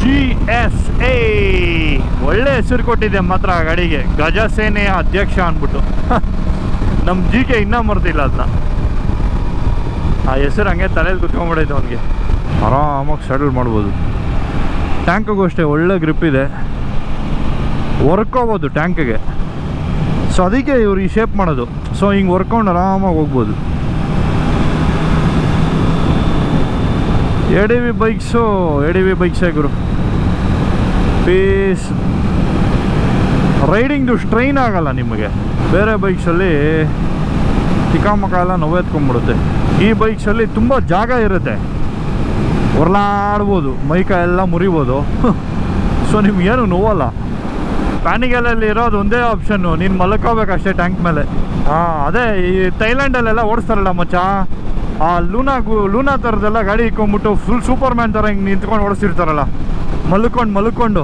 ಜಿ ಎಸ್ ಎ ಒಳ್ಳೆ ಹೆಸರು ಕೊಟ್ಟಿದೆ ಮಾತ್ರ ಗಾಡಿಗೆ. ಗಜಸೇನೆಯ ಅಧ್ಯಕ್ಷ ಅಂದ್ಬಿಟ್ಟು. ನಮ್ಮ ಜಿ ಕೆ ಇನ್ನೂ ಮರ್ತಿಲ್ಲ ಅದನ್ನ ಆ ಹೆಸರು ಹಂಗೆ ತಲೆಯಲ್ಲಿ ಕುತ್ಕೊಂಡ್ಬಿಡೈತೆ ಅವನಿಗೆ. ಆರಾಮಾಗಿ ಸೆಟಲ್ ಮಾಡ್ಬೋದು. ಟ್ಯಾಂಕಿಗೂ ಅಷ್ಟೇ, ಒಳ್ಳೆ ಗ್ರಿಪ್ ಇದೆ. ವರ್ಕೋಬೋದು ಟ್ಯಾಂಕಿಗೆ ಸೊ ಅದಕ್ಕೆ ಇವ್ರು ಈ ಶೇಪ್ ಮಾಡೋದು. ಸೊ ಹಿಂಗೆ ವರ್ಕೊಂಡು ಆರಾಮಾಗಿ ಹೋಗ್ಬೋದು. A D V bikes A D V ಬೈಕ್ಸೇ ಗುರು? ಪೀಸ್ ರೈಡಿಂಗ್ದು ಸ್ಟ್ರೈನ್ ಆಗಲ್ಲ ನಿಮಗೆ. ಬೇರೆ ಬೈಕ್ಸಲ್ಲಿ ಚಿಕ್ಕಮಕ್ಕ ಎಲ್ಲ ನೋವೆತ್ಕೊಂಡ್ಬಿಡುತ್ತೆ. ಈ ಬೈಕ್ಸಲ್ಲಿ ತುಂಬ ಜಾಗ ಇರುತ್ತೆ. ಹೊರಲಾಡ್ಬೋದು ಮೈಕ ಎಲ್ಲ ಮುರಿಬೋದು. ಸೊ ನಿಮ್ಗೇನು ನೋವಲ್ಲ. ಪ್ಯಾನಿಗಲಲ್ಲಿ ಇರೋದು ಒಂದೇ ಆಪ್ಷನ್ನು ನೀನು ಮಲ್ಕೋಬೇಕಷ್ಟೇ ಟ್ಯಾಂಕ್ ಮೇಲೆ. ಹಾಂ, ಅದೇ ಈ ಥೈಲ್ಯಾಂಡಲ್ಲೆಲ್ಲ ಓಡಿಸ್ತಾರಲ್ಲ ಮಚ್ಚ. ಆ ಲೂನಾ ಲೂನಾ ಥರದ್ದೆಲ್ಲ ಗಾಡಿ ಇಕ್ಕೊಂಬಿಟ್ಟು ಫುಲ್ ಸೂಪರ್ ಮ್ಯಾನ್ ಥರ ಹಿಂಗೆ ನಿಂತ್ಕೊಂಡು ಓಡಿಸಿರ್ತಾರಲ್ಲ ಮಲ್ಕೊಂಡು ಮಲ್ಕೊಂಡು.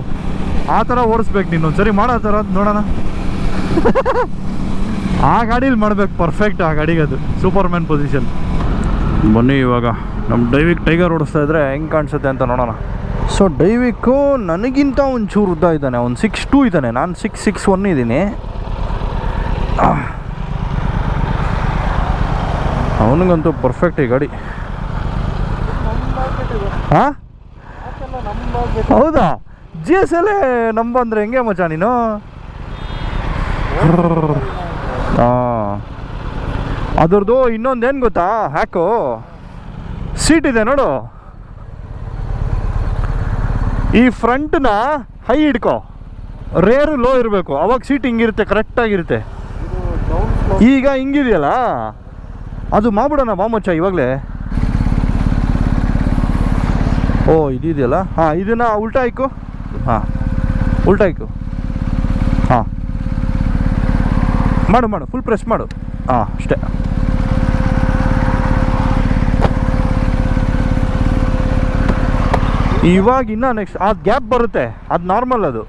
ಆ ಥರ ಓಡಿಸ್ಬೇಕು ನೀನು. ಒಂದ್ಸರಿ ಮಾಡೋ ಥರ ನೋಡೋಣ. ಆ ಗಾಡೀಲಿ ಮಾಡ್ಬೇಕು ಪರ್ಫೆಕ್ಟ್ ಆ ಗಾಡಿಗೆ ಅದು. ಸೂಪರ್ ಮ್ಯಾನ್ ಪೊಸಿಷನ್ ಬನ್ನಿ ಇವಾಗ. ನಮ್ಮ ಡೈವಿಕ್ ಟೈಗರ್ ಓಡಿಸ್ತಾ ಇದ್ರೆ ಹೆಂಗೆ ಕಾಣಿಸುತ್ತೆ ಅಂತ ನೋಡೋಣ. ಸೊ ಡೈವಿಕ್ಕು ನನಗಿಂತ ಒಂಚೂರು ಉದ್ದ ಇದ್ದಾನೆ. ಒಂದು ಸಿಕ್ಸ್ ಟೂ ಇದ್ದಾನೆ. ನಾನು ಸಿಕ್ಸ್ ಸಿಕ್ಸ್ ಒನ್ ಇದ್ದೀನಿ. ಅವನಿಗಂತೂ ಪರ್ಫೆಕ್ಟ್ ಈ ಗಾಡಿ. ಹಾಂ? ಹೌದಾ? ಜಿ ಎಸ್ ಎಲ್ಲೇ ನಂಬ ಅಂದ್ರೆ ಹೆಂಗೆ ನೀನು? ಹಾಂ ಅದ್ರದ್ದು ಇನ್ನೊಂದೇನು ಗೊತ್ತಾ? ಹ್ಯಾಕು? ಸೀಟ್ ಇದೆ ನೋಡು. ಈ ಫ್ರಂಟ್ನ ಹೈ ಹಿಡ್ಕೊ. ರೇರು ಲೋ ಇರಬೇಕು. ಅವಾಗ ಸೀಟ್ ಹಿಂಗಿರುತ್ತೆ ಕರೆಕ್ಟಾಗಿರುತ್ತೆ ಈಗ ಹಿಂಗಿದೆಯಲ್ಲ? ಅದು ಮಾಡ್ಬಿಡೋಣ ಮಚ್ಚಾ ಇವಾಗಲೇ. ಓ, ಇದಿದೆಯಲ್ಲ? ಹಾಂ, ಇದನ್ನ ಉಲ್ಟಾ ಇಕ್ಕು ಹಾಂ. ಉಲ್ಟಾಯ್ಕು ಹಾಂ. ಮಾಡು ಮಾಡು ಫುಲ್ ಪ್ರೆಸ್ ಮಾಡು. ಹಾಂ, ಅಷ್ಟೇ. ಇವಾಗ ಇನ್ನ ನೆಕ್ಸ್ಟ್ ಅದು ಗ್ಯಾಪ್ ಬರುತ್ತೆ. ಅದು ನಾರ್ಮಲ್ ಅದು.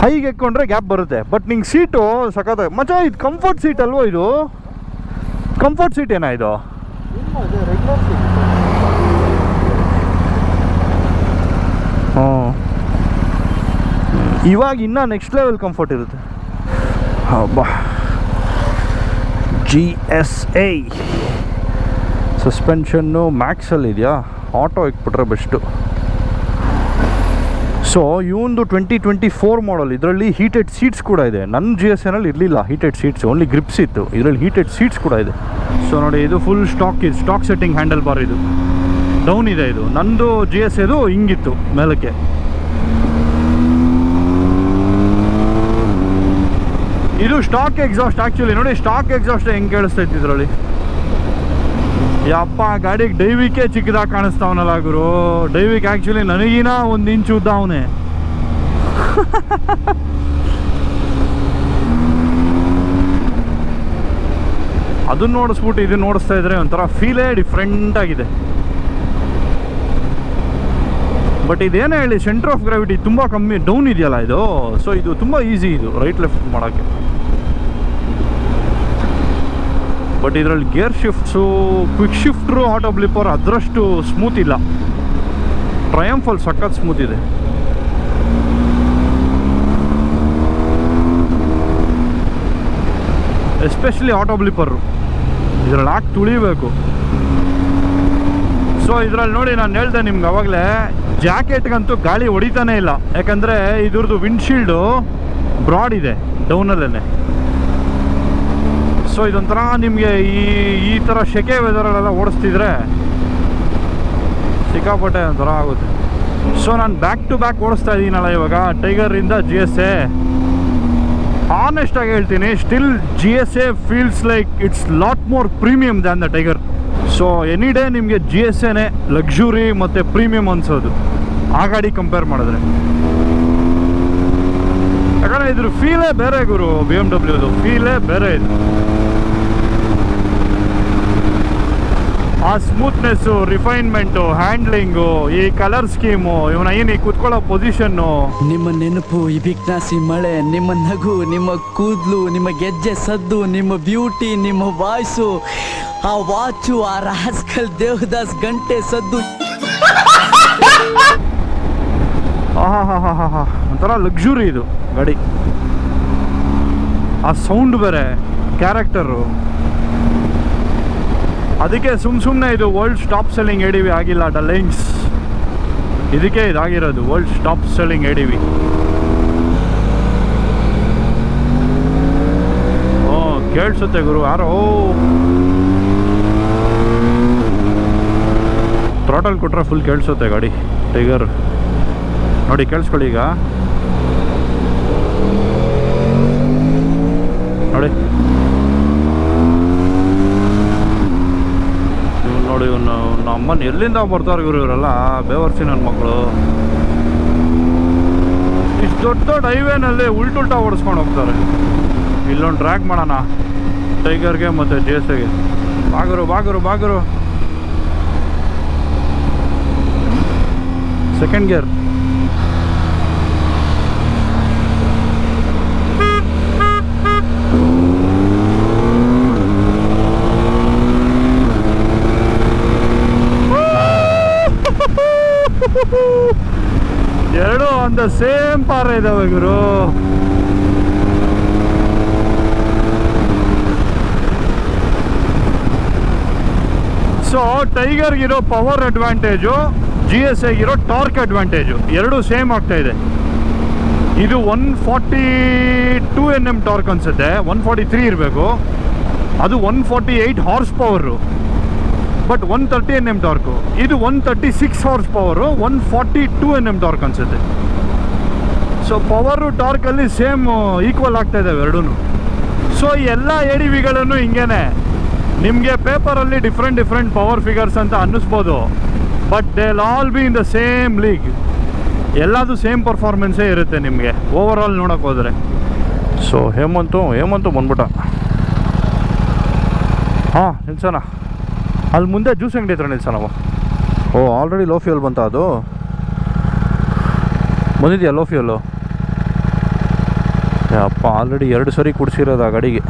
ಹೈಗೆ ಎಕ್ಕೊಂಡ್ರೆ ಗ್ಯಾಪ್ ಬರುತ್ತೆ. ಬಟ್ ನಿಂಗೆ ಸೀಟು ಸಖತ್ ಮಚ ಇದು ಕಂಫರ್ಟ್ ಸೀಟ್ ಅಲ್ವೋ ಇದು? ಕಂಫರ್ಟ್ ಸೀಟ್ ಏನಾ ಇದು ಹ್ಞೂ ಇವಾಗ ಇನ್ನೂ ನೆಕ್ಸ್ಟ್ ಲೆವೆಲ್ ಕಂಫರ್ಟ್ ಇರುತ್ತೆ. ಹಬ್ಬ. ಜಿ ಎಸ್ ಎ ಸಸ್ಪೆನ್ಷನ್ನು ಮ್ಯಾಕ್ಸಲ್ಲಿ ಇದೆಯಾ? ಆಟೋ ಇಕ್ಬಿಟ್ರೆ ಬೆಸ್ಟು ಸೊ ಇವೊಂದು ಟ್ವೆಂಟಿ ಟ್ವೆಂಟಿ ಫೋರ್ ಮಾಡಲ್ ಇದರಲ್ಲಿ ಹೀಟೆಡ್ ಸೀಟ್ಸ್ ಕೂಡ ಇದೆ. ನನ್ನ ಜಿ ಎಸ್ ಎನಲ್ಲಿ ಇರಲಿಲ್ಲ ಹೀಟೆಡ್ ಸೀಟ್ಸ್ ಓನ್ಲಿ ಗ್ರಿಪ್ಸ್ ಇತ್ತು. ಇದರಲ್ಲಿ ಹೀಟೆಡ್ ಸೀಟ್ಸ್ ಕೂಡ ಇದೆ. ಸೊ ನೋಡಿ, ಇದು ಫುಲ್ ಸ್ಟಾಕ್ ಇದು ಸ್ಟಾಕ್ ಸೆಟ್ಟಿಂಗ್ ಹ್ಯಾಂಡಲ್ ಬಾರ್ ಇದು. ಡೌನ್ ಇದೆ ಇದು. ನಂದು ಜಿ ಎಸ್ ಎದು ಹಿಂಗಿತ್ತು, ಮೇಲಕ್ಕೆ. ಇದು ಸ್ಟಾಕ್ ಎಕ್ಸಾಸ್ಟ್ ಆ್ಯಕ್ಚುಲಿ ನೋಡಿ ಸ್ಟಾಕ್ ಎಕ್ಸಾಸ್ಟ್ ಹೆಂಗೆ ಕೇಳಿಸ್ತೈತಿ ಇದರಲ್ಲಿ. ಯಪ್ಪ, ಗಾಡಿಗೆ ಡೈವಿಕೆ ಚಿಕ್ಕದಾಗಿ ಕಾಣಿಸ್ತಾವನಲ್ಲ ಗುರು. ಡೈವಿಕ್ ಆ್ಯಕ್ಚುಲಿ ನನಗಿನ ಒಂದು ಇಂಚು ಉದ್ದ ಅವನೇ. ಅದನ್ನ ನೋಡಿಸ್ಬಿಟ್ಟು ಇದನ್ನ ನೋಡಿಸ್ತಾ ಇದ್ರೆ ಒಂಥರ ಫೀಲೇ ಡಿಫ್ರೆಂಟ್ ಆಗಿದೆ. ಬಟ್ ಇದೇನೇ ಹೇಳಿ ಸೆಂಟರ್ ಆಫ್ ಗ್ರಾವಿಟಿ ತುಂಬ ಕಮ್ಮಿ ಡೌನ್ ಇದೆಯಲ್ಲ ಇದು? ಸೊ ಇದು ತುಂಬ ಈಸಿ ಇದು ರೈಟ್ ಲೆಫ್ಟ್ ಮಾಡೋಕ್ಕೆ. ಬಟ್ ಇದರಲ್ಲಿ ಗೇರ್ ಶಿಫ್ಟ್ಸು, ಕ್ವಿಕ್ ಶಿಫ್ಟ್ರು, ಆಟೋ ಬ್ಲಿಪ್ಪರ್ ಅದರಷ್ಟು ಸ್ಮೂತ್ ಇಲ್ಲ. ಟ್ರಯಂಫಲ್ ಸಖತ್ ಸ್ಮೂತ್ ಇದೆ. Especially auto blipper. ಇದರಲ್ಲಿ ಹಾಕಿ ತುಳಿಬೇಕು. ಸೊ ಇದರಲ್ಲಿ ನೋಡಿ ನಾನು ಹೇಳ್ದೆ ನಿಮ್ಗೆ ಅವಾಗಲೇ, ಜಾಕೆಟ್ಗಂತೂ ಗಾಳಿ ಹೊಡಿತಾನೆ ಇಲ್ಲ. ಯಾಕಂದರೆ ಇದ್ರದ್ದು ವಿಂಡ್ಶೀಲ್ಡು ಬ್ರಾಡ್ ಇದೆ ಡೌನಲ್ಲೇ ಸೊ ಇದೊಂಥರ ನಿಮಗೆ ಈ ಈ ಥರ ಸೆಕೆ ವೆದರಲ್ಲೆಲ್ಲ ಓಡಿಸ್ತಿದ್ರೆ ಸಿಕ್ಕಾಪಟ್ಟೆ ಒಂಥರ ಆಗುತ್ತೆ. ಸೊ ನಾನು ಬ್ಯಾಕ್ ಟು ಬ್ಯಾಕ್ ಓಡಿಸ್ತಾ ಇದ್ದೀನಲ್ಲ ಇವಾಗ ಟೈಗರಿಂದ ಜಿ ಎಸ್ ಎ ಆನೆಸ್ಟಾಗಿ ಹೇಳ್ತೀನಿ still G S A feels like it's lot more premium than the tiger so any day ನಿಮಗೆ ಜಿ ಎಸ್ ಎನೇ ಲಕ್ಸುರಿ ಮತ್ತು ಪ್ರೀಮಿಯಮ್ ಅನ್ಸೋದು. ಆ ಗಾಡಿ ಕಂಪೇರ್ ಮಾಡಿದ್ರೆ. ಯಾಕಂದರೆ ಇದ್ರ ಫೀಲೇ ಬೇರೆ ಗುರು ಬಿ ಎಂ ಡಬ್ಲ್ಯೂದು ಫೀಲೇ ಬೇರೆ ಇದು. ಆ ಸ್ಮೂತ್ನೆಸ್ಸು ರಿಫೈನ್ಮೆಂಟು ಹ್ಯಾಂಡ್ಲಿಂಗು ಈ ಕಲರ್ ಸ್ಕೀಮು ಇವನ ಏನು ಈ ಕುತ್ಕೊಳ್ಳೋ ಪೊಸಿಷನ್ನು ನಿಮ್ಮ ನೆನಪು ಈ ಬಿಗ್ನಾಸಿ ಮಳೆ ನಿಮ್ಮ ನಗು ನಿಮ್ಮ ಕೂದಲು ನಿಮ್ಮ ಗೆಜ್ಜೆ ಸದ್ದು ನಿಮ್ಮ ಬ್ಯೂಟಿ ನಿಮ್ಮ ವಾಯ್ಸು ಆ ವಾಚು ಆ ರಾಸ್ಕಲ್ ದೇವದಾಸ್ ಗಂಟೆ ಸದ್ದು. ಆಹಾ ಒಂಥರ ಲಕ್ಸುರಿ ಇದು ಗಾಡಿ. ಆ ಸೌಂಡ್ ಬೇರೆ ಕ್ಯಾರೆಕ್ಟರು ಅದಕ್ಕೆ ಸುಮ್ ಸುಮ್ಮನೆ ಇದು ವರ್ಲ್ಡ್ ಸ್ಟಾಪ್ ಸೆಲ್ಲಿಂಗ್ ಎಡಿವಿ ಆಗಿಲ್ಲ ಡಲ್ಲಿಂಗ್ಸ್ ಇದಕ್ಕೆ ಇದಾಗಿರೋದು ವರ್ಲ್ಡ್ ಸ್ಟಾಪ್ ಸೆಲ್ಲಿಂಗ್ ಎಡಿವಿ ಓ, ಕೇಳಿಸುತ್ತೆ ಗುರು, ಯಾರೋ? ಥ್ರಾಟಲ್ ಕೊಟ್ಟರೆ ಫುಲ್ ಕೇಳಿಸುತ್ತೆ ಗಾಡಿ ಟೈಗರ್ ನೋಡಿ, ಕೇಳಿಸ್ಕೊಳ್ಳಿ ಈಗ. ನೋಡಿ ಇವ್ನು ನೋಡಿ, ಇವನು ನಮ್ಮನ್ನು ಎಲ್ಲಿಂದ ಬರ್ತಾರೆ ಇವರು ಇವರೆಲ್ಲ ಬೇವರ್ಸಿ ನನ್ನ ಮಕ್ಕಳು ಇಷ್ಟು ದೊಡ್ಡ ದೊಡ್ಡ ಹೈವೇನಲ್ಲಿ ಉಲ್ಟುಲ್ಟಾ ಓಡಿಸ್ಕೊಂಡು ಹೋಗ್ತಾರೆ. ಇಲ್ಲೊಂದು ಟ್ರ್ಯಾಕ್ ಮಾಡೋಣ. ಟೈಗರ್ಗೆ ಮತ್ತು ಜೇಸಗೆ ಬಾಗರು ಬಾಗರು ಬಾಗರು ಸೆಕೆಂಡ್ ಗೇರ್ ಎರಡು ಆನ್ ದ ಸೇಮ್ ಪಾರ ಇದಾವೆ ಗುರು ಸೊ ಟೈಗರ್ಗಿರೋ ಪವರ್ ಅಡ್ವಾಂಟೇಜು ಜಿ ಎಸ್ ಎಗಿರೋ ಟಾರ್ಕ್ ಅಡ್ವಾಂಟೇಜು ಎರಡೂ ಸೇಮ್ ಆಗ್ತಾ ಇದೆ. ಇದು one forty two N M torque ಅನ್ಸುತ್ತೆ ಒನ್ ಫಾರ್ಟಿ ತ್ರೀ ಇರಬೇಕು. ಅದು one forty eight horse power but one thirty N M torque ಇದು one thirty six horse power one forty two N M torque ಅನ್ಸುತ್ತೆ. So power ಟಾರ್ಕಲ್ಲಿ same equal ಆಗ್ತಾ ಇದ್ದಾವೆ ಎರಡೂ so ಎಲ್ಲ ಎ ಡಿ ವಿಗಳನ್ನು ಹಿಂಗೇನೆ, ನಿಮಗೆ ಪೇಪರಲ್ಲಿ ಡಿಫ್ರೆಂಟ್ ಡಿಫ್ರೆಂಟ್ ಪವರ್ ಫಿಗರ್ಸ್ ಅಂತ ಅನ್ನಿಸ್ಬೋದು. But they all be in the same league ಎಲ್ಲದು ಸೇಮ್ ಪರ್ಫಾರ್ಮೆನ್ಸೇ ಇರುತ್ತೆ ನಿಮಗೆ ಓವರ್ ಆಲ್ ನೋಡೋಕೆ ಹೋದರೆ. ಸೊ ಹೇಮಂತು ಹೇಮಂತು ಬಂದ್ಬಿಟ್ಟ. ಹಾಂ ನಿಲ್ಸೋಣ ಅಲ್ಲಿ ಮುಂದೆ ಜ್ಯೂಸ್ ಅಂಗಡಿ ಹತ್ರ ನಿಲ್ಸೋಣವ ಓ ಆಲ್ರೆಡಿ ಲೋ ಫ್ಯೂಲ್ ಬಂತ ಅದು? ಬಂದಿದೆಯಾ ಲೋ ಫ್ಯೂಯಲ್ಲು ಅಪ್ಪ ಆಲ್ರೆಡಿ ಎರಡು ಸರಿ ಕುಡಿಸಿರೋದು ಆ ಗಾಡಿಗೆ.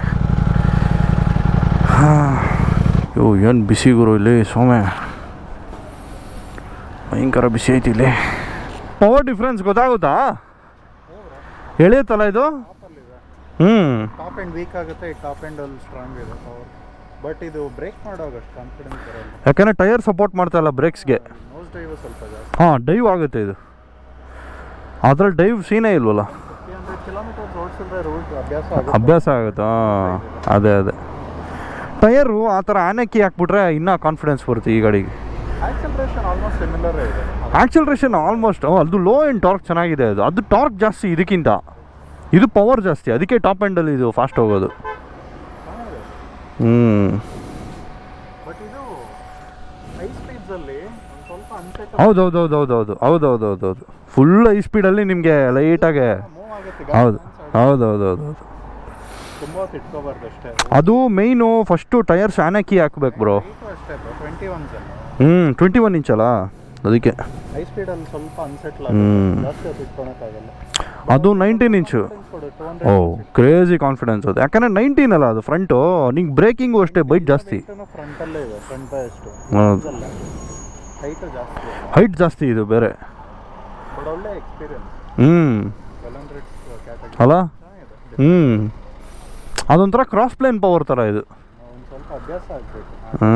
ಅಯ್ಯೋ ಏನು ಬಿಸಿ ಗುರು ಇಲ್ಲಿ ಸೋಮೆ ಭಯಂಕರ ಬಿಸಿ ಐತಿ ಇಲ್ಲಿ. ಪವರ್ ಡಿಫ್ರೆನ್ಸ್ ಗೊತ್ತಾಗುತ್ತಾ? ಎಳೆಯುತ್ತಲ್ಲ ಇದು? ಹ್ಞೂ ಟಾಪ್ ಎಂಡ್ ವೀಕ್ ಆಗುತ್ತೆ ಈ ಟಾಪ್ ಎಂಡ್ ಅಲ್ಲಿ ಸ್ಟ್ರಾಂಗ್ ಇದೆ ಪವರ್ ಬಟ್ ಇದು ಬ್ರೇಕ್ ಮಾಡುವಾಗ ಅಷ್ಟು ಕಾನ್ಫಿಡೆನ್ಸ್ ಬರಲ್ಲ. ಯಾಕಂದರೆ ಟೈರ್ ಸಪೋರ್ಟ್ ಮಾಡ್ತಾ ಇಲ್ಲ ಬ್ರೇಕ್ಸ್ಗೆ ನೋಸ್ ಡ್ರೈವ್ ಸ್ವಲ್ಪ ಜಾಸ್ತಿ. ಹಾಂ ಡೈವ್ ಆಗುತ್ತೆ ಇದು. ಅದ್ರಲ್ಲಿ ಡೈವ್ ಸೀನೇ ಇಲ್ವಲ್ಲ? ಅಭ್ಯಾಸ ಆಗುತ್ತಾ. ಅದೇ ಅದೇ. ಟಯರ್ ಆ ಥರ ಆನೆಕ್ಕಿ ಹಾಕ್ಬಿಟ್ರೆ ಇನ್ನೂ ಕಾನ್ಫಿಡೆನ್ಸ್ ಬರುತ್ತೆ ಈ ಗಾಡಿಗೆ. ಆಕ್ಸಲ್ರೇಷನ್ ಆಲ್ಮೋಸ್ಟ್ ಅದು ಲೋ ಎಂಡ್ ಟಾರ್ಕ್ ಚೆನ್ನಾಗಿದೆ ಅದು. ಅದು ಟಾರ್ಕ್ ಜಾಸ್ತಿ ಇದಕ್ಕಿಂತ. ಇದು ಪವರ್ ಜಾಸ್ತಿ. ಅದಕ್ಕೆ ಟಾಪ್ ಎಂಡಲ್ಲಿ ಇದು ಫಾಸ್ಟ್ ಹೋಗೋದು. ಹ್ಞೂ ಹೌದೌದು ಹೌದೌದು ಹೌದು ಹೌದೌದು ಹೌದು ಫುಲ್ ಹೈ ಸ್ಪೀಡಲ್ಲಿ ನಿಮಗೆ ಲೈಟಾಗೆ ಹೌದು. ಹೌದು ಹೌದು ಹೌದು ಹೌದು ತುಂಬ ಹೊತ್ತು ಅಷ್ಟೇ ಅದು ಮೇಯ್ನು ಫಸ್ಟು ಟೈರ್ಸ್ ಆನೆಕ್ಕಿ ಹಾಕ್ಬೇಕು ಬ್ರೋ ಅಷ್ಟೇ ಟ್ವೆಂಟಿ ಒನ್ ಹ್ಞೂ ಟ್ವೆಂಟಿ ಒನ್ ಇಂಚಲ್ಲ ಅದಕ್ಕೆ. ಹೈ ಸ್ಪೀಡಲ್ಲಿ ಸ್ವಲ್ಪ ಅನ್ಸೆಟ್ಲ್ ಹ್ಮ್. ಆಗುತ್ತೆ ಜಾಸ್ತಿ ಹೊತ್ತು ಇಟ್ಕೊಳಕ್ಕಾಗಲ್ಲ. ಅದು ನೈನ್ಟೀನ್ ಇಂಚು ಓ ಕ್ರೇಜಿ ಕಾನ್ಫಿಡೆನ್ಸ್ ಅದು. ಯಾಕಂದರೆ ನೈನ್ಟೀನ್ ಅಲ್ಲ ಅದು ಫ್ರಂಟು ನಿಂಗೆ ಬ್ರೇಕಿಂಗು ಅಷ್ಟೇ ಬೈಟ್ ಜಾಸ್ತಿ. ಫ್ರಂಟಲ್ಲೇ ಇದೆ ಫ್ರಂಟ್ ಎಷ್ಟು ಹೌದು. ಹೈಟ್ ಜಾಸ್ತಿ ಹೈಟ್ ಜಾಸ್ತಿ ಇದು ಬೇರೆ. ಬಟ್ ಒಳ್ಳೆ ಎಕ್ಸ್ಪೀರಿಯನ್ಸ್ ಹ್ಞೂ ಅಲ್ಲ? ಹ್ಞೂ ಅದೊಂಥರ ಕ್ರಾಫ್ಟ್ ಲೈನ್ ಪವರ್ ಥರ ಇದು ಹ್ಞೂ